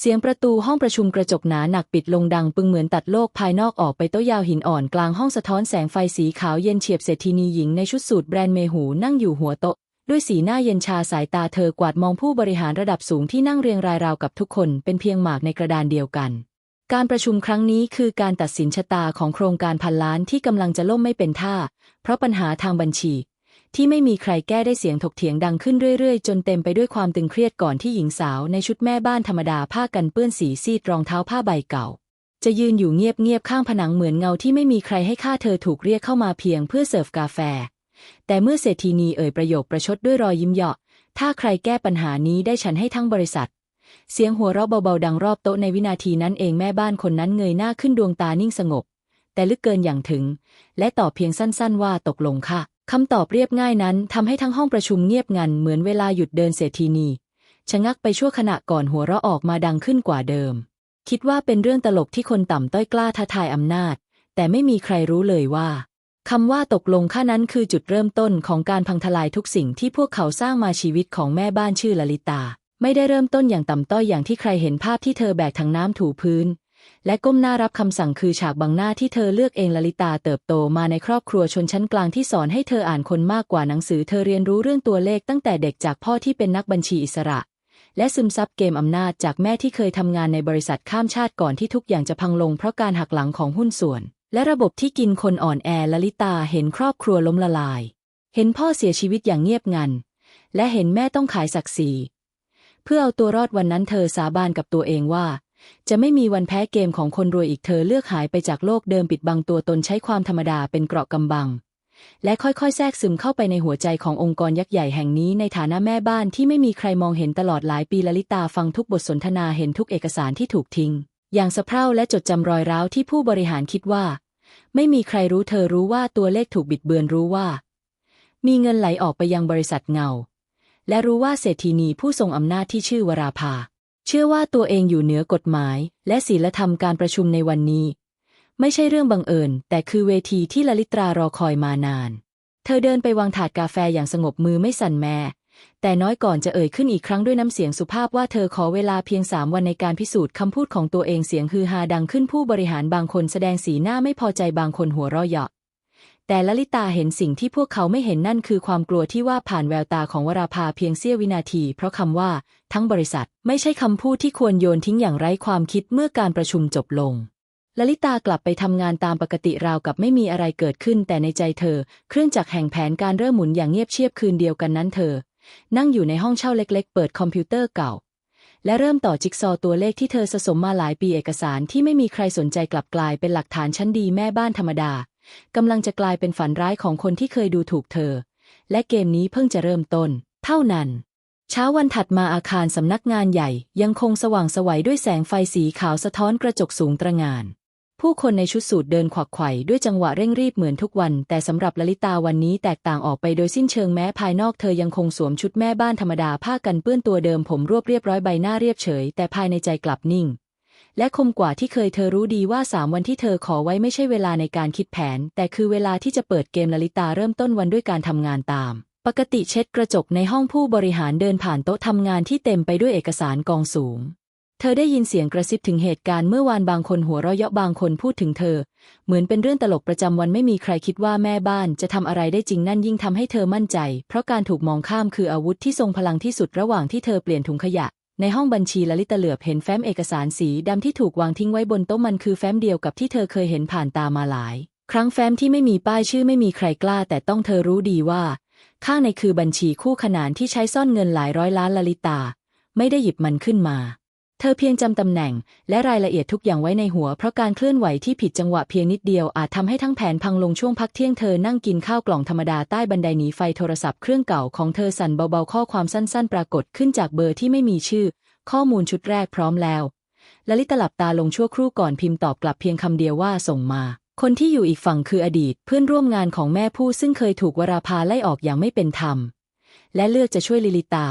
เสียงประตูห้องประชุมกระจกหนาหนักปิดลงดัง ปึงเหมือนตัดโลกภายนอกออกไปโต๊ะยาวหินอ่อนกลางห้องสะท้อนแสงไฟสีขาวเย็นเฉียบเศรษฐินีหญิงในชุดสูทแบรนด์เมหูนั่งอยู่หัวโต๊ะ ด้วยสีหน้าเย็นชาสายตาเธอกวาดมองผู้บริหารระดับสูงที่นั่งเรียงรายราวกับทุกคนเป็นเพียงหมากในกระดานเดียวกัน การประชุมครั้งนี้คือการตัดสินชะตาของโครงการพันล้านที่กำลังจะล่มไม่เป็นท่า เพราะปัญหาทางบัญชี ที่ไม่มีใครแก้ได้เสียงถกเถียงดังขึ้นเรื่อยๆ จนเต็มไปด้วยความตึงเครียดก่อนที่หญิงสาวในชุดแม่บ้านธรรมดาผ้ากันเปื้อนสีซีดรองเท้าผ้าใบเก่า จะยืนอยู่เงียบๆข้างผนังเหมือนเงาที่ไม่มีใครให้ค่าเธอถูกเรียกเข้ามาเพียงเพื่อเสิร์ฟกาแฟ แต่เมื่อเศรษฐีนีเอ่ยประโยคประชดด้วยรอยยิ้มเหยาะ ถ้าใครแก้ปัญหานี้ได้ฉันให้ทั้งบริษัท เสียงหัวเราะเบาๆดังรอบโต๊ะในวินาทีนั้นเองแม่บ้านคนนั้นเงยหน้าขึ้นดวงตานิ่งสงบ แต่ลึกเกินอย่างถึง และตอบเพียงสั้น ๆ ว่าตกลงค่ะ คำตอบเรียบง่ายนั้นทำให้ทั้งห้องประชุมเงียบงันเหมือนเวลาหยุดเดินเศรษฐีนีชะงักไปชั่วขณะก่อนหัวเราะออกมาดังขึ้นกว่าเดิม คิดว่าเป็นเรื่องตลกที่คนต่ำต้อยกล้าท้าทายอำนาจ แต่ไม่มีใครรู้เลยว่าคำว่าตกลงค่านั้นคือจุดเริ่มต้นของการพังทลายทุกสิ่งที่พวกเขาสร้างมาชีวิตของแม่บ้านชื่อลลิตา ไม่ได้เริ่มต้นอย่างต่ำต้อยอย่างที่ใครเห็นภาพที่เธอแบกถังน้ำถูพื้น และก้มหน้ารับคำสั่งคือฉากบังหน้าที่เธอเลือกเองลลิตาเติบโตมาในครอบครัวชนชั้นกลางที่สอนให้เธออ่านคนมากกว่าหนังสือเธอเรียนรู้เรื่องตัวเลขตั้งแต่เด็กจากพ่อที่เป็นนักบัญชีอิสระ และซึมซับเกมอำนาจจากแม่ที่เคยทำงานในบริษัทข้ามชาติก่อนที่ทุกอย่างจะพังลงเพราะการหักหลังของหุ้นส่วน และระบบที่กินคนอ่อนแอลลิตาเห็นครอบครัวล้มละลาย เห็นพ่อเสียชีวิตอย่างเงียบงัน และเห็นแม่ต้องขายศักดิ์ศรีเพื่อเอาตัวรอดวันนั้นเธอสาบานกับตัวเองว่า จะไม่มีวันแพ้เกมของคนรวยอีกเธอเลือกหายไปจากโลกเดิมปิดบังตัวตนใช้ความธรรมดาเป็นเกราะกำบัง และค่อยๆ แทรกซึมเข้าไปในหัวใจขององค์กรยักษ์ใหญ่แห่งนี้ในฐานะแม่บ้านที่ไม่มีใครมองเห็นตลอดหลายปีลลิตาฟังทุกบทสนทนาเห็นทุกเอกสารที่ถูกทิ้ง อย่างสะเพร่าและจดจำรอยร้าวที่ผู้บริหารคิดว่า ไม่มีใครรู้เธอรู้ว่าตัวเลขถูกบิดเบือนรู้ว่า มีเงินไหลออกไปยังบริษัทเงา และรู้ว่าเศรษฐีนีผู้ทรงอำนาจที่ชื่อวราภา เชื่อว่าตัวเองอยู่เหนือกฎหมาย และศีลธรรมการประชุมในวันนี้ ไม่ใช่เรื่องบังเอิญ แต่คือเวทีที่ลลิตรารอคอยมานาน เธอเดินไปวางถาดกาแฟอย่างสงบมือไม่สั่นแม่แต่น้อยก่อนจะเอ่ยขึ้นอีกครั้งด้วยน้ำเสียงสุภาพว่าเธอขอเวลาเพียงสามวันในการพิสูจน์คำพูดของตัวเองเสียงฮือฮาดังขึ้นผู้บริหารบางคนแสดงสีหน้าไม่พอใจบางคนหัวเราะเยาะ แต่ลลิตาเห็นสิ่งที่พวกเขาไม่เห็นนั่นคือความกลัวที่ว่าผ่านแววตาของวราภาเพียงเสี้ยววินาที เพราะคำว่า ทั้งบริษัท ไม่ใช่คำพูดที่ควรโยนทิ้งอย่างไร้ความคิดเมื่อการประชุมจบลงลลิตากลับไปทำงานตามปกติราวกับไม่มีอะไรเกิดขึ้น แต่ในใจเธอ เครื่องจักรแห่งแผนการเริ่มหมุนอย่างเงียบเชียบคืนเดียวกันนั้นเธอ นั่งอยู่ในห้องเช่าเล็ก ๆ เปิดคอมพิวเตอร์เก่า และเริ่มต่อจิ๊กซอตัวเลขที่เธอสะสมมาหลายปีเอกสารที่ไม่มีใครสนใจกลับกลายเป็นหลักฐานชั้นดีแม่บ้านธรรมดา กำลังจะกลายเป็นฝันร้ายของคนที่เคยดูถูกเธอ และเกมนี้เพิ่งจะเริ่มต้น เท่านั้น เช้าวันถัดมาอาคารสำนักงานใหญ่ ยังคงสว่างสวัยด้วยแสงไฟสีขาวสะท้อนกระจกสูงตระหงาน ผู้คนในชุดสูทเดินขวักไขว่ด้วยจังหวะเร่งรีบเหมือนทุกวัน แต่สำหรับลลิตาวันนี้แตกต่างออกไปโดยสิ้นเชิงแม้ภายนอกเธอยังคงสวมชุดแม่บ้านธรรมดาผ้ากันเปื้อนตัวเดิมผมรวบเรียบร้อยใบหน้าเรียบเฉย แต่ภายในใจกลับนิ่ง และคมกว่าที่เคยเธอรู้ดีว่าสามวันที่เธอขอไว้ไม่ใช่เวลาในการคิดแผน แต่คือเวลาที่จะเปิดเกมลลิตาเริ่มต้นวันด้วยการทำงานตาม ปกติเช็ดกระจกในห้องผู้บริหารเดินผ่านโต๊ะทำงานที่เต็มไปด้วยเอกสารกองสูง เธอได้ยินเสียงกระซิบถึงเหตุการณ์เมื่อวานบางคนหัวเราะเยาะบางคนพูดถึงเธอ เหมือนเป็นเรื่องตลกประจำวันไม่มีใครคิดว่าแม่บ้านจะทำอะไรได้จริงนั่นยิ่งทำให้เธอมั่นใจ เพราะการถูกมองข้ามคืออาวุธที่ทรงพลังที่สุดระหว่างที่เธอเปลี่ยนถุงขยะ ในห้องบัญชีลลิตาเหลือบเห็นแฟ้มเอกสารสีดำที่ถูกวางทิ้งไว้บนโต๊ะมันคือแฟ้มเดียวกับที่เธอเคยเห็นผ่านตามาหลาย ครั้งแฟ้มที่ไม่มีป้ายชื่อไม่มีใครกล้า แต่ต้องเธอรู้ดีว่า ข้างในคือบัญชีคู่ขนานที่ใช้ซ่อนเงินหลายร้อยล้านลลิตา ไม่ได้หยิบมันขึ้นมา เธอเพียงจำตำแหน่ง และรายละเอียดทุกอย่างไว้ในหัว เพราะการเคลื่อนไหวที่ผิดจังหวะเพียงนิดเดียวอาจทำให้ทั้งแผนพังลงช่วงพักเที่ยงเธอนั่งกินข้าวกล่องธรรมดาใต้บันไดหนีไฟโทรศัพท์เครื่องเก่าของเธอสั่นเบาๆข้อความสั้นๆ ปรากฏขึ้นจากเบอร์ที่ไม่มีชื่อ ข้อมูลชุดแรกพร้อมแล้วลลิตหลับตาลงชั่วครู่ก่อนพิมพ์ตอบกลับเพียงคำเดียวว่าส่งมา คนที่อยู่อีกฝั่งคืออดีต เพื่อนร่วมงานของแม่ผู้ซึ่งเคยถูกวราภาไล่ออกอย่างไม่เป็นธรรม และเลือกจะช่วยลิลิตา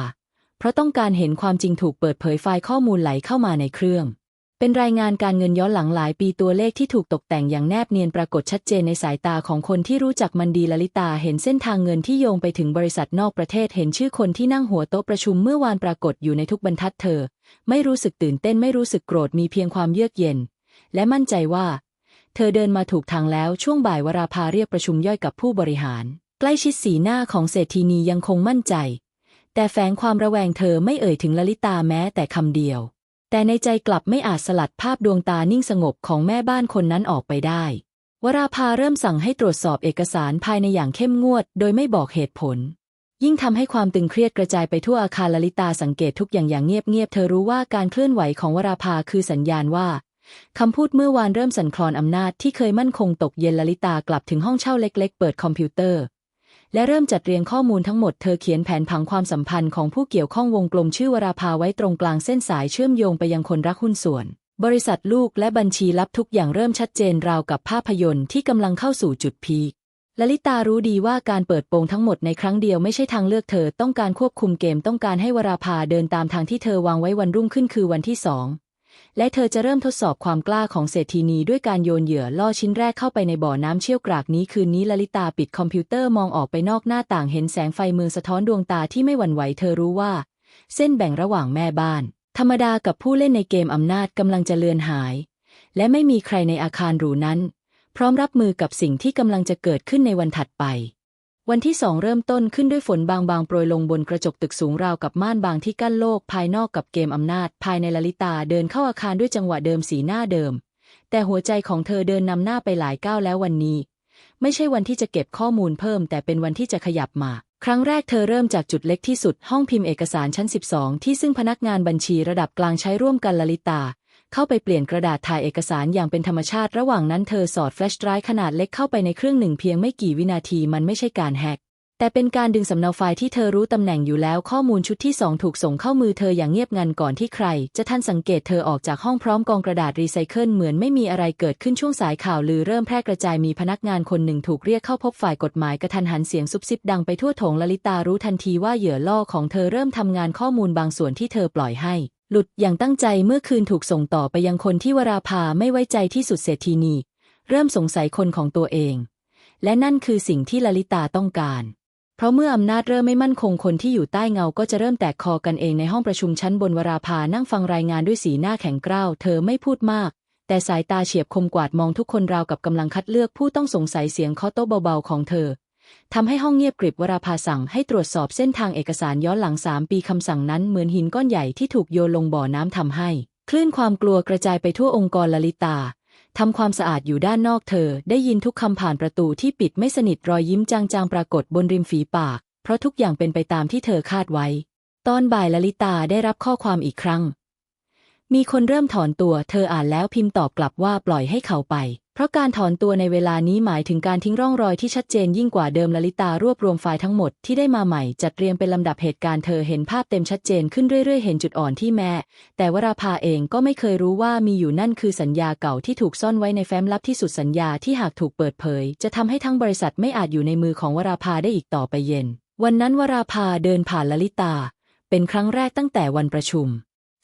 เพราะต้องการเห็นความจริงถูกเปิดเผยไฟล์ข้อมูลไหลเข้ามาในเครื่อง เป็นรายงานการเงินย้อนหลังหลายปีตัวเลขที่ถูกตกแต่งอย่างแนบเนียนปรากฏชัดเจนในสายตาของคนที่รู้จักมันดีลลิตาเห็นเส้นทางเงินที่โยงไปถึงบริษัทนอกประเทศเห็นชื่อคนที่นั่งหัวโต๊ะประชุมเมื่อวานปรากฏอยู่ในทุกบรรทัดเธอ ไม่รู้สึกตื่นเต้นไม่รู้สึกโกรธมีเพียงความเยือกเย็น และมั่นใจว่า เธอเดินมาถูกทางแล้วช่วงบ่ายวราภาเรียกประชุมย่อยกับผู้บริหาร ใกล้ชิดสีหน้าของเศรษฐีนียังคงมั่นใจ แต่แฝงความระแวงเธอไม่เอ่ยถึงลลิตาแม้แต่คำเดียว แต่ในใจกลับไม่อาจสลัดภาพดวงตานิ่งสงบของแม่บ้านคนนั้นออกไปได้ วราภาเริ่มสั่งให้ตรวจสอบเอกสารภายในอย่างเข้มงวด โดยไม่บอกเหตุผล ยิ่งทำให้ความตึงเครียดกระจายไปทั่วอาคารลลิตาสังเกตทุกอย่างอย่างเงียบๆเธอรู้ว่าการเคลื่อนไหวของวราภาคือสัญญาณว่าคำพูดเมื่อวานเริ่มสั่นคลอนอำนาจที่เคยมั่นคงตกเย็นลลิตากลับถึงห้องเช่าเล็ก ๆ เปิดคอมพิวเตอร์ และเริ่มจัดเรียงข้อมูลทั้งหมดเธอเขียนแผนผังความสัมพันธ์ของผู้เกี่ยวข้องวงกลมชื่อวราภาไว้ตรงกลางเส้นสายเชื่อมโยงไปยังคนรักหุ้นส่วน บริษัทลูกและบัญชีลับทุกอย่างเริ่มชัดเจนราวกับภาพยนตร์ที่กำลังเข้าสู่จุดพีคลลิตารู้ดีว่าการเปิดโปงทั้งหมดในครั้งเดียวไม่ใช่ทางเลือกเธอต้องการควบคุมเกมต้องการให้วราภาเดินตามทางที่เธอวางไว้วันรุ่งขึ้นคือวันที่สอง และเธอจะเริ่มทดสอบความกล้าของเศรษฐีนีด้วยการโยนเหยื่อล่อชิ้นแรกเข้าไปในบ่อน้ำเชี่ยวกรากนี้คืนนี้ลลิตาปิดคอมพิวเตอร์มองออกไปนอกหน้าต่างเห็นแสงไฟเมืองสะท้อนดวงตาที่ไม่หวั่นไหวเธอรู้ว่า เส้นแบ่งระหว่างแม่บ้าน ธรรมดากับผู้เล่นในเกมอำนาจกำลังจะเลือนหาย และไม่มีใครในอาคารหรูนั้น พร้อมรับมือกับสิ่งที่กำลังจะเกิดขึ้นในวันถัดไป วันที่สองเริ่มต้นขึ้นด้วยฝนบางๆ โปรยลงบนกระจกตึกสูงราวกับม่านบางที่กั้นโลกภายนอกกับเกมอำนาจ ภายในลลิตาเดินเข้าอาคารด้วยจังหวะเดิมสีหน้าเดิม แต่หัวใจของเธอเดินนำหน้าไปหลายก้าวแล้ววันนี้ ไม่ใช่วันที่จะเก็บข้อมูลเพิ่ม แต่เป็นวันที่จะขยับมา ครั้งแรกเธอเริ่มจากจุดเล็กที่สุดห้องพิมพ์เอกสารชั้น 12 ที่ซึ่งพนักงานบัญชีระดับกลางใช้ร่วมกันลลิตา เข้าไปเปลี่ยนกระดาษถ่ายเอกสารอย่างเป็นธรรมชาติ ระหว่างนั้นเธอสอดแฟลชไดรฟ์ขนาดเล็กเข้าไปในเครื่องหนึ่งเพียงไม่กี่วินาทีมันไม่ใช่การแฮกแต่เป็นการดึงสำเนาไฟล์ที่เธอรู้ตำแหน่งอยู่แล้วข้อมูลชุดที่สองถูกส่งเข้ามือเธออย่างเงียบงันก่อนที่ใคร จะทันสังเกตเธอออกจากห้องพร้อมกองกระดาษรีไซเคิลเหมือนไม่มีอะไรเกิดขึ้นช่วงสายข่าวลือเริ่มแพร่กระจายมีพนักงานคนหนึ่งถูกเรียกเข้าพบฝ่ายกฎหมายกระทันหันเสียงซุบซิบดังไปทั่วถงลลิตารู้ทันทีว่าเหยื่อล่อของเธอเริ่มทำงานข้อมูลบางส่วนที่เธอปล่อยให้ หลุดอย่างตั้งใจเมื่อคืนถูกส่งต่อไปยังคนที่วราภาไม่ไว้ใจที่สุดเศรษฐีนีเริ่มสงสัยคนของตัวเอง และนั่นคือสิ่งที่ลลิตาต้องการ เพราะเมื่ออำนาจเริ่มไม่มั่นคงคนที่อยู่ใต้เงาก็จะเริ่มแตกคอกันเองในห้องประชุมชั้นบนวราภานั่งฟังรายงานด้วยสีหน้าแข็งกร้าวเธอไม่พูดมาก แต่สายตาเฉียบคมกวาดมองทุกคนราวกับกำลังคัดเลือกผู้ต้องสงสัยเสียงเคาะโต๊ะเบาๆของเธอ ทำให้ห้องเงียบกริบวราภาสั่งให้ตรวจสอบเส้นทางเอกสารย้อนหลังสามปีคำสั่งนั้นเหมือนหินก้อนใหญ่ที่ถูกโยนลงบ่อน้ำทำให้ คลื่นความกลัวกระจายไปทั่วองค์กรลลิตาทำความสะอาดอยู่ด้านนอกเธอ ได้ยินทุกคำผ่านประตูที่ปิดไม่สนิทรอยยิ้มจางๆปรากฏบนริมฝีปาก เพราะทุกอย่างเป็นไปตามที่เธอคาดไว้ ตอนบ่ายลลิตาได้รับข้อความอีกครั้ง มีคนเริ่มถอนตัว เธออ่านแล้วพิมพ์ตอบกลับว่าปล่อยให้เขาไป เพราะการถอนตัวในเวลานี้หมายถึงการทิ้งร่องรอยที่ชัดเจนยิ่งกว่าเดิมลลิตารวบรวมไฟล์ทั้งหมดที่ได้มาใหม่จัดเรียงเป็นลำดับเหตุการณ์เธอเห็นภาพเต็มชัดเจนขึ้นเรื่อยๆ เห็นจุดอ่อนที่แม่ แต่วราภาเองก็ไม่เคยรู้ว่ามีอยู่นั่นคือสัญญาเก่าที่ถูกซ่อนไว้ในแฟ้มลับที่สุดสัญญาที่หากถูกเปิดเผย จะทำให้ทั้งบริษัทไม่อาจอยู่ในมือของวราภาได้อีกต่อไปเย็น วันนั้นวราภาเดินผ่านลลิตา เป็นครั้งแรกตั้งแต่วันประชุม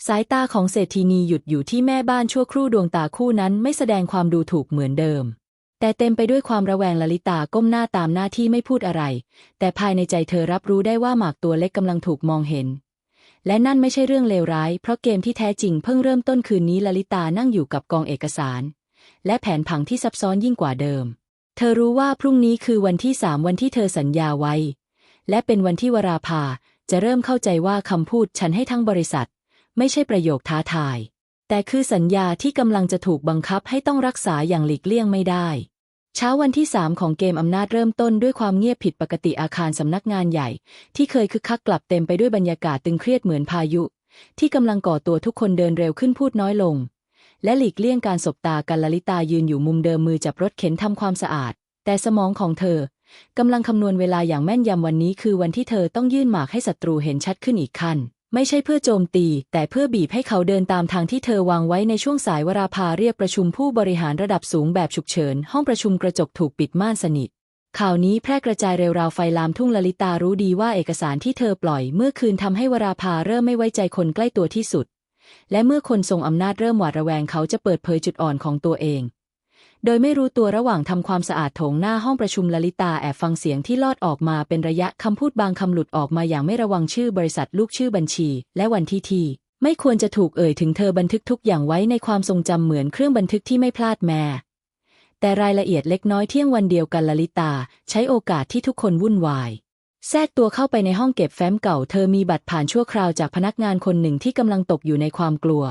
สายตาของเศรษฐีนีหยุดอยู่ที่แม่บ้านชั่วครู่ดวงตาคู่นั้นไม่แสดงความดูถูกเหมือนเดิม แต่เต็มไปด้วยความระแวงลลิตาก้มหน้าตามหน้าที่ไม่พูดอะไร แต่ภายในใจเธอรับรู้ได้ว่าหมากตัวเล็กกำลังถูกมองเห็น และนั่นไม่ใช่เรื่องเลวร้าย เพราะเกมที่แท้จริงเพิ่งเริ่มต้นคืนนี้ลลิตานั่งอยู่กับกองเอกสาร และแผนผังที่ซับซ้อนยิ่งกว่าเดิม เธอรู้ว่าพรุ่งนี้คือวันที่สามวันที่เธอสัญญาไว้ และเป็นวันที่วราภาจะเริ่มเข้าใจว่าคำพูดฉันให้ทั้งบริษัท ไม่ใช่ประโยคท้าทาย แต่คือสัญญาที่กำลังจะถูกบังคับให้ต้องรักษาอย่างหลีกเลี่ยงไม่ได้ เช้าวันที่สามของเกมอำนาจเริ่มต้นด้วยความเงียบผิดปกติอาคารสำนักงานใหญ่ ที่เคยคึกคักกลับเต็มไปด้วยบรรยากาศตึงเครียดเหมือนพายุ ที่กำลังก่อตัวทุกคนเดินเร็วขึ้นพูดน้อยลง และหลีกเลี่ยงการสบตากันลลิตายืนอยู่มุมเดิมมือจับรถเข็นทำความสะอาด แต่สมองของเธอกำลังคำนวณเวลาอย่างแม่นยำวันนี้คือวันที่เธอต้องยื่นหมากให้ศัตรูเห็นชัดขึ้นอีกขั้น ไม่ใช่เพื่อโจมตี แต่เพื่อบีบให้เขาเดินตามทางที่เธอวางไว้ในช่วงสายวราภาเรียกประชุมผู้บริหารระดับสูงแบบฉุกเฉิน ห้องประชุมกระจกถูกปิดม่านสนิท ข่าวนี้แพร่กระจายเร็วราวไฟลามทุ่งลลิตารู้ดีว่าเอกสารที่เธอปล่อยเมื่อคืนทำให้วราภาเริ่มไม่ไว้ใจคนใกล้ตัวที่สุด และเมื่อคนทรงอำนาจเริ่มหวาดระแวงเขาจะเปิดเผยจุดอ่อนของตัวเอง โดยไม่รู้ตัวระหว่างทำความสะอาดโถงหน้าห้องประชุมลลิตาแอบฟังเสียงที่ลอดออกมาเป็นระยะคำพูดบางคำหลุดออกมาอย่างไม่ระวังชื่อบริษัทลูกชื่อบัญชี และวันที่ที่ไม่ควรจะถูกเอ่ยถึงเธอบันทึกทุกอย่างไว้ในความทรงจำเหมือนเครื่องบันทึกที่ไม่พลาดแม้แต่รายละเอียดเล็กน้อยเที่ยงวันเดียวกันลลิตา ใช้โอกาสที่ทุกคนวุ่นวาย แทรกตัวเข้าไปในห้องเก็บแฟ้มเก่า เธอมีบัตรผ่านชั่วคราวจากพนักงานคนหนึ่งที่กำลังตกอยู่ในความกลัว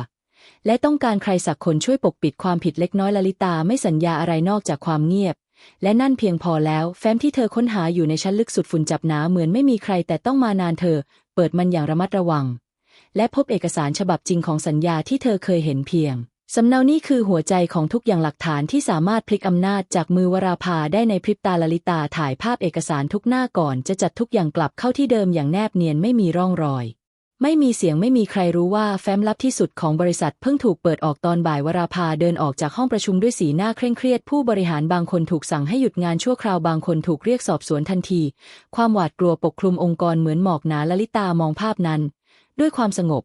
และต้องการใครสักคนช่วยปกปิดความผิดเล็กน้อยลลิตาไม่สัญญาอะไรนอกจากความเงียบ และนั่นเพียงพอแล้ว แฟ้มที่เธอค้นหาอยู่ในชั้นลึกสุดฝุ่นจับหนาเหมือนไม่มีใครแต่ต้องมานานเธอ เปิดมันอย่างระมัดระวัง และพบเอกสารฉบับจริงของสัญญาที่เธอเคยเห็นเพียงสำเนานี่คือหัวใจของทุกอย่างหลักฐานที่สามารถพลิกอำนาจจากมือวราภาได้ในพริบตาลลิตาถ่ายภาพเอกสารทุกหน้าก่อน จะจัดทุกอย่างกลับเข้าที่เดิมอย่างแนบเนียนไม่มีร่องรอย ไม่มีเสียงไม่มีใครรู้ว่าแฟ้มลับที่สุดของบริษัทเพิ่งถูกเปิดออกตอนบ่ายวราภาเดินออกจากห้องประชุมด้วยสีหน้าเคร่งเครียด ผู้บริหารบางคนถูกสั่งให้หยุดงานชั่วคราวบางคนถูกเรียกสอบสวนทันที ความหวาดกลัวปกคลุมองค์กรเหมือนหมอกหนาลลิตามองภาพนั้น ด้วยความสงบ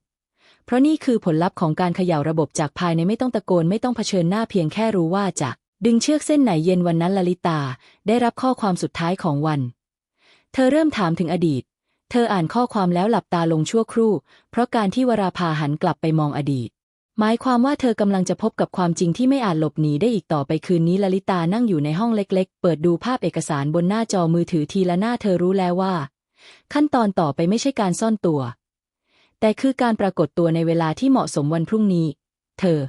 เพราะนี่คือผลลัพธ์ของการเขย่าระบบจากภายในไม่ต้องตะโกนไม่ต้องเผชิญหน้าเพียงแค่รู้ว่าจะดึงเชือกเส้นไหนเย็นวันนั้นลลิตา ได้รับข้อความสุดท้ายของวัน เธอเริ่มถามถึงอดีต เธออ่านข้อความแล้วหลับตาลงชั่วครู่ เพราะการที่วราภาหันกลับไปมองอดีต หมายความว่าเธอกำลังจะพบกับความจริงที่ไม่อาจหลบหนีได้อีกต่อไปคืนนี้ลลิตานั่งอยู่ในห้องเล็ก ๆ เปิดดูภาพเอกสารบนหน้าจอมือถือทีละหน้าเธอรู้แล้วว่า ขั้นตอนต่อไปไม่ใช่การซ่อนตัว แต่คือการปรากฏตัวในเวลาที่เหมาะสมวันพรุ่งนี้ เธอ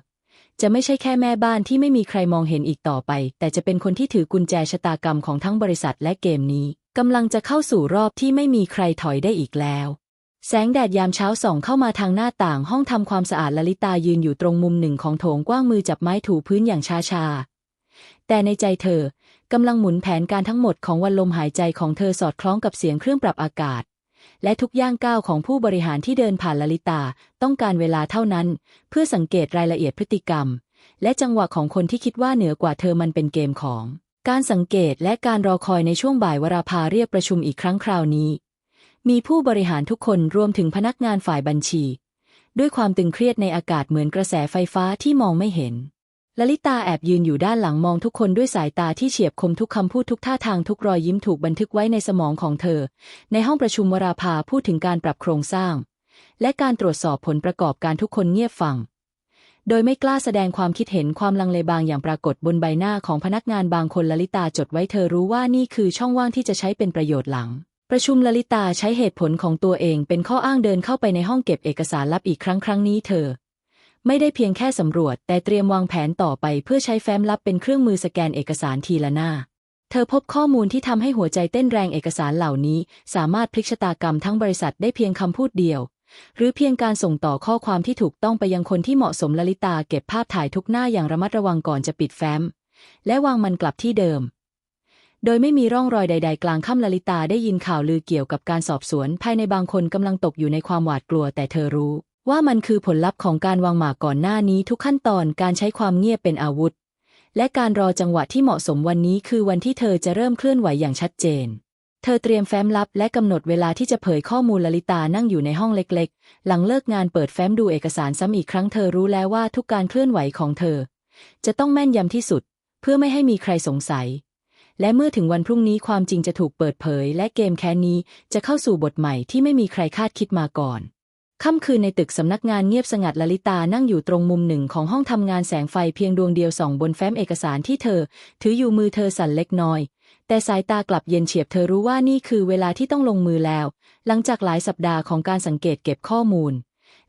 จะไม่ใช่แค่แม่บ้านที่ไม่มีใครมองเห็นอีกต่อไป แต่จะเป็นคนที่ถือกุญแจชะตากรรมของทั้งบริษัทและเกมนี้กำลังจะเข้าสู่รอบที่ไม่มีใครถอยได้อีกแล้ว แสงแดดยามเช้าส่องเข้ามาทางหน้าต่างห้องทำความสะอาดลลิตายืนอยู่ตรงมุมหนึ่งของโถงกว้างมือจับไม้ถูพื้นอย่างช้าๆ แต่ในใจเธอกำลังหมุนแผนการทั้งหมดของวันลมหายใจของเธอสอดคล้องกับเสียงเครื่องปรับอากาศ และทุกย่างก้าวของผู้บริหารที่เดินผ่านลลิตาต้องการเวลาเท่านั้น เพื่อสังเกตรายละเอียดพฤติกรรม และจังหวะของคนที่คิดว่าเหนือกว่าเธอมันเป็นเกมของ การสังเกตและการรอคอยในช่วงบ่ายวราภาเรียกประชุมอีกครั้งคราวนี้ มีผู้บริหารทุกคนรวมถึงพนักงานฝ่ายบัญชี ด้วยความตึงเครียดในอากาศเหมือนกระแสไฟฟ้าที่มองไม่เห็น ลลิตาแอบยืนอยู่ด้านหลังมองทุกคนด้วยสายตาที่เฉียบคมทุกคำพูดทุกท่าทางทุกรอยยิ้มถูกบันทึกไว้ในสมองของเธอ ในห้องประชุมวราภาพูดถึงการปรับโครงสร้าง และการตรวจสอบผลประกอบการทุกคนเงียบฟัง โดยไม่กล้าแสดงความคิดเห็นความลังเลบางอย่างปรากฏบนใบหน้าของพนักงานบางคนลลิตาจดไว้เธอรู้ว่านี่คือช่องว่างที่จะใช้เป็นประโยชน์หลังประชุมลลิตาใช้เหตุผลของตัวเองเป็นข้ออ้างเดินเข้าไปในห้องเก็บเอกสารลับอีกครั้งครั้งนี้เธอ ไม่ได้เพียงแค่สำรวจ แต่เตรียมวางแผนต่อไปเพื่อใช้แฟ้มลับเป็นเครื่องมือสแกนเอกสารทีละหน้า เธอพบข้อมูลที่ทำให้หัวใจเต้นแรงเอกสารเหล่านี้ สามารถพลิกชะตากรรมทั้งบริษัทได้เพียงคำพูดเดียว หรือเพียงการส่งต่อข้อความที่ถูกต้องไปยังคนที่เหมาะสมลลิตาเก็บภาพถ่ายทุกหน้าอย่างระมัดระวังก่อนจะปิดแฟ้ม และวางมันกลับที่เดิมโดยไม่มีร่องรอยใด ๆ กลางค่ำลลิตาได้ยินข่าวลือเกี่ยวกับการสอบสวน ภายในบางคนกำลังตกอยู่ในความหวาดกลัวแต่เธอรู้ ว่ามันคือผลลัพธ์ของการวางหมากก่อนหน้านี้ทุกขั้นตอนการใช้ความเงียบเป็นอาวุธ และการรอจังหวะที่เหมาะสมวันนี้คือวันที่เธอจะเริ่มเคลื่อนไหวอย่างชัดเจน เธอเตรียมแฟ้มลับและกำหนดเวลาที่จะเผยข้อมูลลลิตานั่งอยู่ในห้องเล็กๆ หลังเลิกงานเปิดแฟ้มดูเอกสารซ้ำอีกครั้งเธอรู้แล้วว่าทุกการเคลื่อนไหวของเธอ จะต้องแม่นยำที่สุด เพื่อไม่ให้มีใครสงสัย และเมื่อถึงวันพรุ่งนี้ความจริงจะถูกเปิดเผย และเกมแค้นนี้จะเข้าสู่บทใหม่ที่ไม่มีใครคาดคิดมาก่อน ค่ำคืนในตึกสำนักงานเงียบสงัดลลิตานั่งอยู่ตรงมุมหนึ่งของห้องทำงานแสงไฟเพียงดวงเดียวส่องบนแฟ้มเอกสารที่เธอ ถืออยู่มือเธอสั่นเล็กน้อย แต่สายตากลับเย็นเฉียบเธอรู้ว่านี่คือเวลาที่ต้องลงมือแล้ว หลังจากหลายสัปดาห์ของการสังเกตเก็บข้อมูล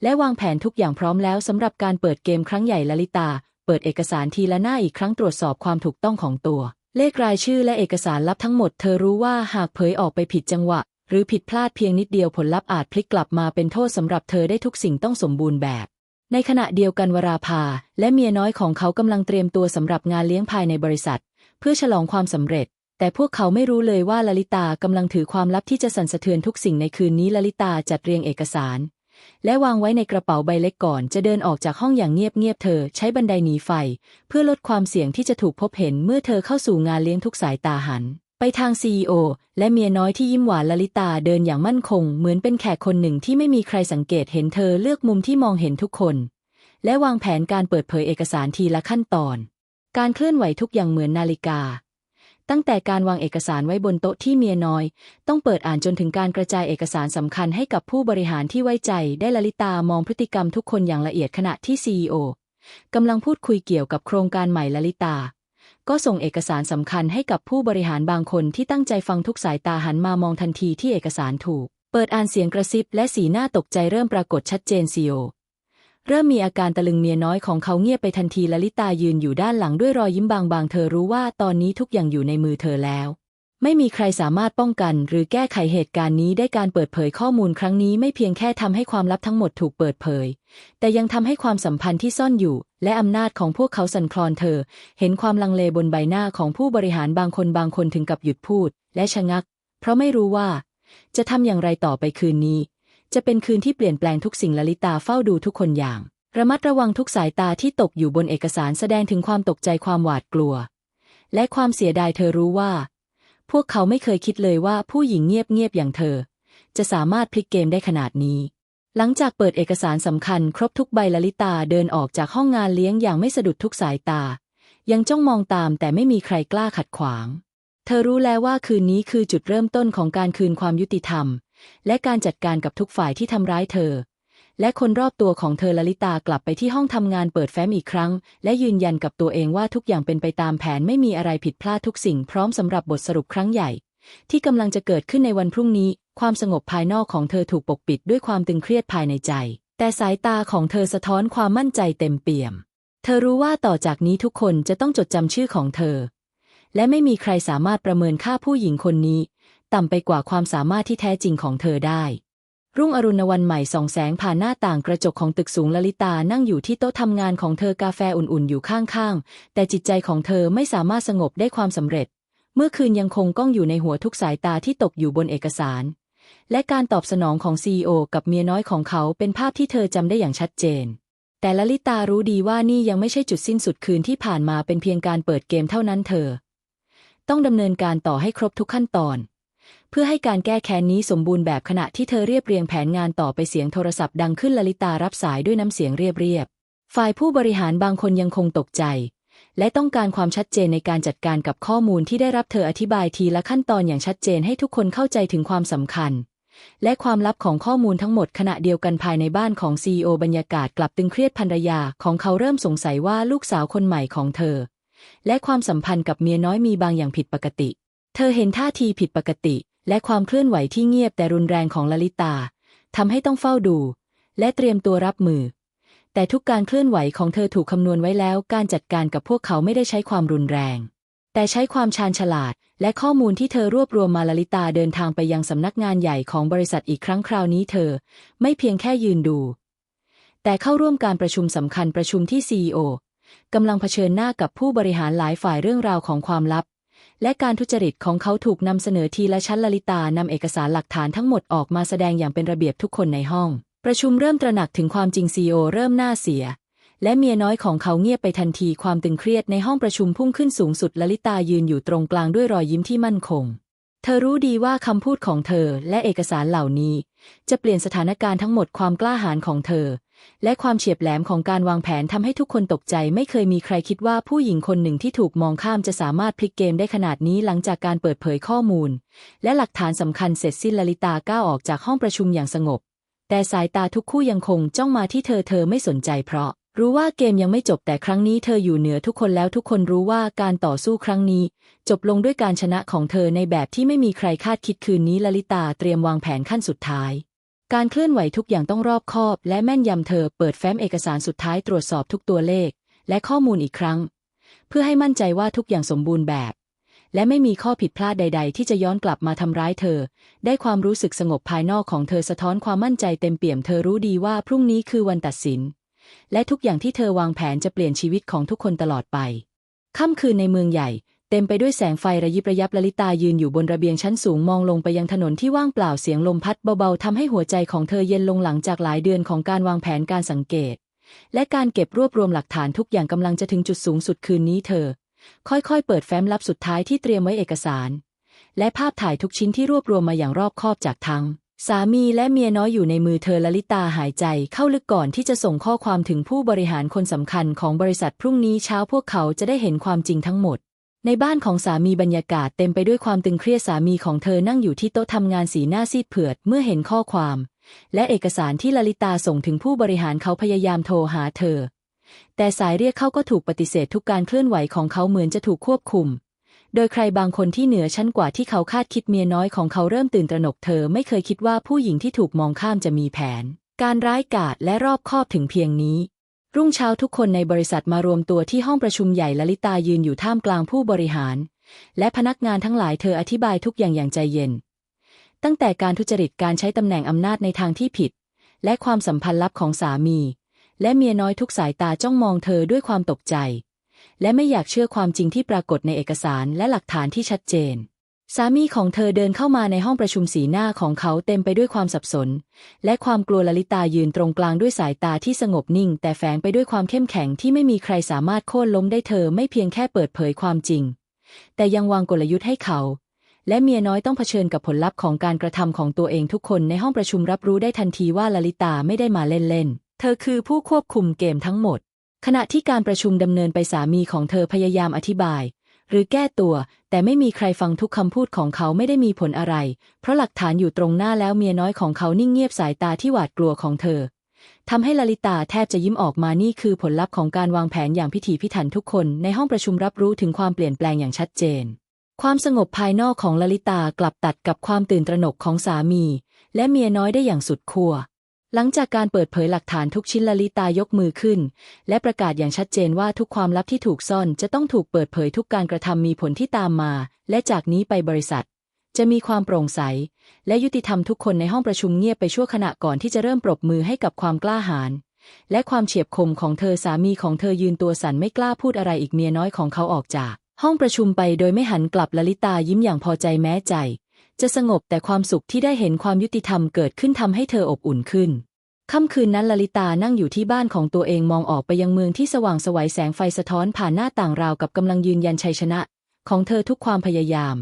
และวางแผนทุกอย่างพร้อมแล้วสำหรับการเปิดเกมครั้งใหญ่ลลิตา เปิดเอกสารทีละหน้าอีกครั้งตรวจสอบความถูกต้องของตัว เลขรายชื่อและเอกสารลับทั้งหมด เธอรู้ว่าหากเผยออกไปผิดจังหวะ หรือผิดพลาดเพียงนิดเดียวผลลัพธ์อาจพลิกกลับมาเป็นโทษสำหรับเธอได้ทุกสิ่งต้องสมบูรณ์แบบ ในขณะเดียวกันวราภา และเมียน้อยของเขากำลังเตรียมตัวสำหรับงานเลี้ยงภายในบริษัท เพื่อฉลองความสำเร็จ แต่พวกเขาไม่รู้เลยว่าลลิตากำลังถือความลับที่จะสั่นสะเทือนทุกสิ่งในคืนนี้ลลิตาจัดเรียงเอกสาร และวางไว้ในกระเป๋าใบเล็กก่อน จะเดินออกจากห้องอย่างเงียบๆเธอใช้บันไดหนีไฟ เพื่อลดความเสี่ยงที่จะถูกพบเห็นเมื่อเธอเข้าสู่งานเลี้ยงทุกสายตาหัน ไปทางซีอและเมียน้อยที่ยิ้มหวานลลิตาเดินอย่างมั่นคง เหมือนเป็นแขกคนหนึ่งที่ไม่มีใครสังเกตเห็นเธอเลือกมุมที่มองเห็นทุกคน และวางแผนการเปิดเผยเอกสารทีละขั้นตอน การเคลื่อนไหวทุกอย่างเหมือนนาฬิกา ตั้งแต่การวางเอกสารไว้บนโต๊ะที่เมียน้อย ต้องเปิดอ่านจนถึงการกระจายเอกสารสำคัญให้กับผู้บริหารที่ไว้ใจ ได้ลลิตามองพฤติกรรมทุกคนอย่างละเอียดขณะที่ซีอกำลังพูดคุยเกี่ยวกับโครงการใหม่ลลิตา ก็ส่งเอกสารสำคัญให้กับผู้บริหารบางคนที่ตั้งใจฟังทุกสายตาหันมามองทันทีที่เอกสารถูก เปิดอ่านเสียงกระซิบ และสีหน้าตกใจเริ่มปรากฏชัดเจนซีโอเริ่มมีอาการตะลึงเมียน้อยของเขาเงียบไปทันทีลลิตายืนอยู่ด้านหลังด้วยรอยยิ้มบางๆ เธอรู้ว่าตอนนี้ทุกอย่างอยู่ในมือเธอแล้ว ไม่มีใครสามารถป้องกันหรือแก้ไขเหตุการณ์นี้ได้การเปิดเผยข้อมูลครั้งนี้ไม่เพียงแค่ทำให้ความลับทั้งหมดถูกเปิดเผย แต่ยังทำให้ความสัมพันธ์ที่ซ่อนอยู่ และอำนาจของพวกเขาสั่นคลอนเธอ เห็นความลังเลบนใบหน้าของผู้บริหารบางคนบางคนถึงกับหยุดพูด และชะงัก เพราะไม่รู้ว่า จะทำอย่างไรต่อไปคืนนี้ จะเป็นคืนที่เปลี่ยนแปลงทุกสิ่งลลิตาเฝ้าดูทุกคนอย่าง ระมัดระวังทุกสายตาที่ตกอยู่บนเอกสารแสดงถึงความตกใจความหวาดกลัว และความเสียดายเธอรู้ว่า พวกเขาไม่เคยคิดเลยว่าผู้หญิงเงียบๆอย่างเธอ จะสามารถพลิกเกมได้ขนาดนี้ หลังจากเปิดเอกสารสำคัญครบทุกใบลลิตาเดินออกจากห้องงานเลี้ยงอย่างไม่สะดุดทุกสายตา ยังจ้องมองตามแต่ไม่มีใครกล้าขัดขวาง เธอรู้แล้วว่าคืนนี้คือจุดเริ่มต้นของการคืนความยุติธรรม และการจัดการกับทุกฝ่ายที่ทำร้ายเธอ และคนรอบตัวของเธอลลิตากลับไปที่ห้องทำงานเปิดแฟ้มอีกครั้ง และยืนยันกับตัวเองว่าทุกอย่างเป็นไปตามแผนไม่มีอะไรผิดพลาดทุกสิ่งพร้อมสำหรับบทสรุปครั้งใหญ่ ที่กำลังจะเกิดขึ้นในวันพรุ่งนี้ ความสงบภายนอกของเธอถูกปกปิดด้วยความตึงเครียดภายในใจ แต่สายตาของเธอสะท้อนความมั่นใจเต็มเปี่ยม เธอรู้ว่าต่อจากนี้ทุกคนจะต้องจดจำชื่อของเธอ และไม่มีใครสามารถประเมินค่าผู้หญิงคนนี้ ต่ำไปกว่าความสามารถที่แท้จริงของเธอได้ รุ่งอรุณวันใหม่ส่องแสงผ่านหน้าต่างกระจกของตึกสูงลลิตานั่งอยู่ที่โต๊ะทำงานของเธอกาแฟอุ่นๆอยู่ข้างๆ แต่จิตใจของเธอไม่สามารถสงบได้ความสำเร็จ เมื่อคืนยังคงก้องอยู่ในหัวทุกสายตาที่ตกอยู่บนเอกสาร และการตอบสนองของซีอกับเมียน้อยของเขาเป็นภาพที่เธอจำได้อย่างชัดเจน แต่ลลิตารู้ดีว่านี่ยังไม่ใช่จุดสิ้นสุดคืนที่ผ่านมาเป็นเพียงการเปิดเกมเท่านั้นเธอ ต้องดำเนินการต่อให้ครบทุกขั้นตอน พื่อให้การแก้แค้นนี้สมบูรณ์แบบขณะที่เธอเรียบเรียงแผนงานต่อไปเสียงโทรศัพท์ดังขึ้นลลิตารับสายด้วยน้ำเสียงเรียบๆฝ่ายผู้บริหารบางคนยังคงตกใจ และต้องการความชัดเจนในการจัดการกับข้อมูลที่ได้รับเธออธิบายทีละขั้นตอนอย่างชัดเจนให้ทุกคนเข้าใจถึงความสำคัญ และความลับของข้อมูลทั้งหมดขณะเดียวกันภายในบ้านของซีอบรรยากาศกลับตึงเครียดภรรยาของเขาเริ่มสงสัยว่าลูกสาวคนใหม่ของเธอ และความสัมพันธ์กับเมียน้อยมีบางอย่างผิดปกติ เธอเห็นท่าทีผิดปกติ และความเคลื่อนไหวที่เงียบแต่รุนแรงของลลิตาทำให้ต้องเฝ้าดู และเตรียมตัวรับมือ แต่ทุกการเคลื่อนไหวของเธอถูกคำนวณไว้แล้ว การจัดการกับพวกเขาไม่ได้ใช้ความรุนแรง แต่ใช้ความชาญฉลาด และข้อมูลที่เธอรวบรวมมาลลิตาเดินทางไปยังสำนักงานใหญ่ของบริษัทอีกครั้งคราวนี้เธอ ไม่เพียงแค่ยืนดู แต่เข้าร่วมการประชุมสำคัญประชุมที่ซีอกำลังเผชิญหน้ากับผู้บริหารหลายฝ่ายเรื่องราวของความลับ และการทุจริตของเขาถูกนำเสนอทีละชั้นลลิตานำเอกสารหลักฐานทั้งหมดออกมาแสดงอย่างเป็นระเบียบทุกคนในห้อง ประชุมเริ่มตระหนักถึงความจริงซีโอเริ่มหน้าเสีย และเมียน้อยของเขาเงียบไปทันทีความตึงเครียดในห้องประชุมพุ่งขึ้นสูงสุดลลิตายืนอยู่ตรงกลางด้วยรอยยิ้มที่มั่นคง เธอรู้ดีว่าคำพูดของเธอและเอกสารเหล่านี้ จะเปลี่ยนสถานการณ์ทั้งหมดความกล้าหาญของเธอ และความเฉียบแหลมของการวางแผนทำให้ทุกคนตกใจ ไม่เคยมีใครคิดว่าผู้หญิงคนหนึ่งที่ถูกมองข้ามจะสามารถพลิกเกมได้ขนาดนี้หลังจากการเปิดเผยข้อมูล และหลักฐานสำคัญเสร็จสิ้นลลิตาก้าวออกจากห้องประชุมอย่างสงบ แต่สายตาทุกคู่ยังคงจ้องมาที่เธอเธอไม่สนใจเพราะรู้ว่าเกมยังไม่จบแต่ครั้งนี้เธออยู่เหนือทุกคนแล้วทุกคนรู้ว่าการต่อสู้ครั้งนี้ จบลงด้วยการชนะของเธอในแบบที่ไม่มีใครคาดคิดคืนนี้ลลิตาเตรียมวางแผนขั้นสุดท้าย การเคลื่อนไหวทุกอย่างต้องรอบคอบ และแม่นยำเธอเปิดแฟ้มเอกสารสุดท้ายตรวจสอบทุกตัวเลข และข้อมูลอีกครั้ง เพื่อให้มั่นใจว่าทุกอย่างสมบูรณ์แบบ และไม่มีข้อผิดพลาดใด ๆ ที่จะย้อนกลับมาทำร้ายเธอ ได้ความรู้สึกสงบภายนอกของเธอสะท้อนความมั่นใจเต็มเปี่ยมเธอรู้ดีว่าพรุ่งนี้คือวันตัดสิน และทุกอย่างที่เธอวางแผนจะเปลี่ยนชีวิตของทุกคนตลอดไปค่ำคืนในเมืองใหญ่ เต็มไปด้วยแสงไฟระยิบระยับลลิตายืนอยู่บนระเบียงชั้นสูงมองลงไปยังถนนที่ว่างเปล่าเสียงลมพัดเบาๆทำให้หัวใจของเธอเย็นลงหลังจากหลายเดือนของการวางแผนการสังเกต และการเก็บรวบรวมหลักฐานทุกอย่างกำลังจะถึงจุดสูงสุดคืนนี้เธอ ค่อยๆ เปิดแฟ้มลับสุดท้ายที่เตรียมไว้เอกสาร และภาพถ่ายทุกชิ้นที่รวบรวมมาอย่างรอบคอบจากทั้งสามีและเมียน้อยอยู่ในมือเธอลลิตาหายใจเข้าลึกก่อนที่จะส่งข้อความถึงผู้บริหารคนสำคัญของบริษัทพรุ่งนี้เช้าพวกเขาจะได้เห็นความจริงทั้งหมด ในบ้านของสามีบรรยากาศเต็มไปด้วยความตึงเครียดสามีของเธอนั่งอยู่ที่โต๊ะทำงานสีหน้าซีดเผือดเมื่อเห็นข้อความ และเอกสารที่ลลิตาส่งถึงผู้บริหารเขาพยายามโทรหาเธอ แต่สายเรียกเขาก็ถูกปฏิเสธทุกการเคลื่อนไหวของเขาเหมือนจะถูกควบคุม โดยใครบางคนที่เหนือชั้นกว่าที่เขาคาดคิดเมียน้อยของเขาเริ่มตื่นตระหนกเธอไม่เคยคิดว่าผู้หญิงที่ถูกมองข้ามจะมีแผน การร้ายกาจและรอบคอบถึงเพียงนี้ รุ่งเช้าทุกคนในบริษัทมารวมตัวที่ห้องประชุมใหญ่ลลิตายืนอยู่ท่ามกลางผู้บริหาร และพนักงานทั้งหลายเธออธิบายทุกอย่างอย่างใจเย็น ตั้งแต่การทุจริตการใช้ตำแหน่งอำนาจในทางที่ผิด และความสัมพันธ์ลับของสามี และเมียน้อยทุกสายตาจ้องมองเธอด้วยความตกใจ และไม่อยากเชื่อความจริงที่ปรากฏในเอกสารและหลักฐานที่ชัดเจน สามีของเธอเดินเข้ามาในห้องประชุมสีหน้าของเขาเต็มไปด้วยความสับสน และความกลัวลลิตายืนตรงกลางด้วยสายตาที่สงบนิ่ง แต่แฝงไปด้วยความเข้มแข็งที่ไม่มีใครสามารถโค่นล้มได้เธอไม่เพียงแค่เปิดเผยความจริง แต่ยังวางกลยุทธ์ให้เขา และเมียน้อยต้องเผชิญกับผลลัพธ์ของการกระทำของตัวเองทุกคนในห้องประชุมรับรู้ได้ทันทีว่าลลิตาไม่ได้มาเล่นๆเธอคือผู้ควบคุมเกมทั้งหมด ขณะที่การประชุมดำเนินไปสามีของเธอพยายามอธิบาย หรือแก้ตัว แต่ไม่มีใครฟังทุกคำพูดของเขาไม่ได้มีผลอะไร เพราะหลักฐานอยู่ตรงหน้าแล้วเมียน้อยของเขานิ่งเงียบสายตาที่หวาดกลัวของเธอทำให้ลลิตาแทบจะยิ้มออกมานี่คือผลลัพธ์ของการวางแผนอย่างพิถีพิถันทุกคนในห้องประชุมรับรู้ถึงความเปลี่ยนแปลงอย่างชัดเจน ความสงบภายนอกของลลิตากลับตัดกับความตื่นตระหนกของสามี และเมียน้อยได้อย่างสุดขั้ว หลังจากการเปิดเผยหลักฐานทุกชิ้นลลิตายกมือขึ้น และประกาศอย่างชัดเจนว่าทุกความลับที่ถูกซ่อนจะต้องถูกเปิดเผยทุกการกระทำมีผลที่ตามมา และจากนี้ไปบริษัท จะมีความโปร่งใส และยุติธรรมทุกคนในห้องประชุมเงียบไปชั่วขณะก่อนที่จะเริ่มปรบมือให้กับความกล้าหาญและความเฉียบคมของเธอสามีของเธอยืนตัวสั่นไม่กล้าพูดอะไรอีกเมียน้อยของเขาออกจาก ห้องประชุมไปโดยไม่หันกลับลลิตายิ้มอย่างพอใจแม้ใจ จะสงบแต่ความสุขที่ได้เห็นความยุติธรรมเกิดขึ้นทำให้เธออบอุ่นขึ้นค่ำคืนนั้นลลิตานั่งอยู่ที่บ้านของตัวเองมองออกไปยังเมืองที่สว่างสวัยแสงไฟสะท้อนผ่านหน้าต่างราวกับกำลังยืนยันชัยชนะ ของเธอทุกความพยายาม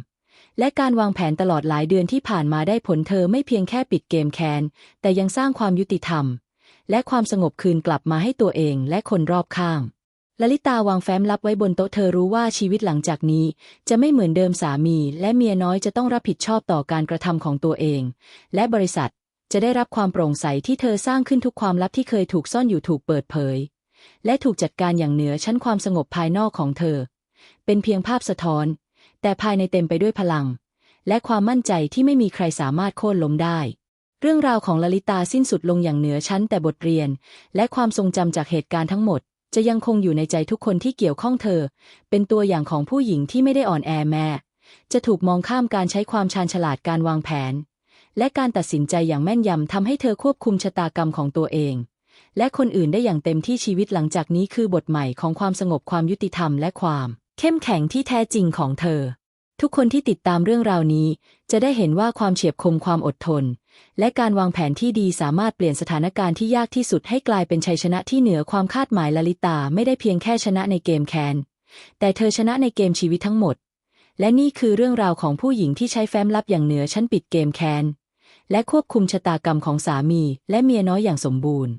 และการวางแผนตลอดหลายเดือนที่ผ่านมาได้ผลเธอไม่เพียงแค่ปิดเกมแคนแต่ยังสร้างความยุติธรรม และความสงบคืนกลับมาให้ตัวเองและคนรอบข้าง ลลิตาวางแฟ้มลับไว้บนโต๊ะเธอรู้ว่าชีวิตหลังจากนี้ จะไม่เหมือนเดิมสามี และเมียน้อยจะต้องรับผิดชอบต่อการกระทำของตัวเอง และบริษัทจะได้รับความโปร่งใสที่เธอสร้างขึ้นทุกความลับที่เคยถูกซ่อนอยู่ถูกเปิดเผย และถูกจัดการอย่างเหนือชั้นความสงบภายนอกของเธอ เป็นเพียงภาพสะท้อน แต่ภายในเต็มไปด้วยพลัง และความมั่นใจที่ไม่มีใครสามารถโค่นล้มได้ เรื่องราวของลลิตาสิ้นสุดลงอย่างเหนือชั้นแต่บทเรียน และความทรงจำจากเหตุการณ์ทั้งหมด จะยังคงอยู่ในใจทุกคนที่เกี่ยวข้องเธอ เป็นตัวอย่างของผู้หญิงที่ไม่ได้อ่อนแอแม่จะถูกมองข้ามการใช้ความชาญฉลาดการวางแผน และการตัดสินใจอย่างแม่นยำทำให้เธอควบคุมชะตากรรมของตัวเอง และคนอื่นได้อย่างเต็มที่ชีวิตหลังจากนี้คือบทใหม่ของความสงบความยุติธรรมและความ เข้มแข็งที่แท้จริงของเธอ ทุกคนที่ติดตามเรื่องราวนี้ จะได้เห็นว่าความเฉียบคมความอดทน และการวางแผนที่ดีสามารถเปลี่ยนสถานการณ์ที่ยากที่สุดให้กลายเป็นชัยชนะที่เหนือความคาดหมายลลิตาไม่ได้เพียงแค่ชนะในเกมแคน แต่เธอชนะในเกมชีวิตทั้งหมด และนี่คือเรื่องราวของผู้หญิงที่ใช้แฟ้มลับอย่างเหนือชั้นปิดเกมแคน และควบคุมชะตากรรมของสามีและเมียน้อยอย่างสมบูรณ์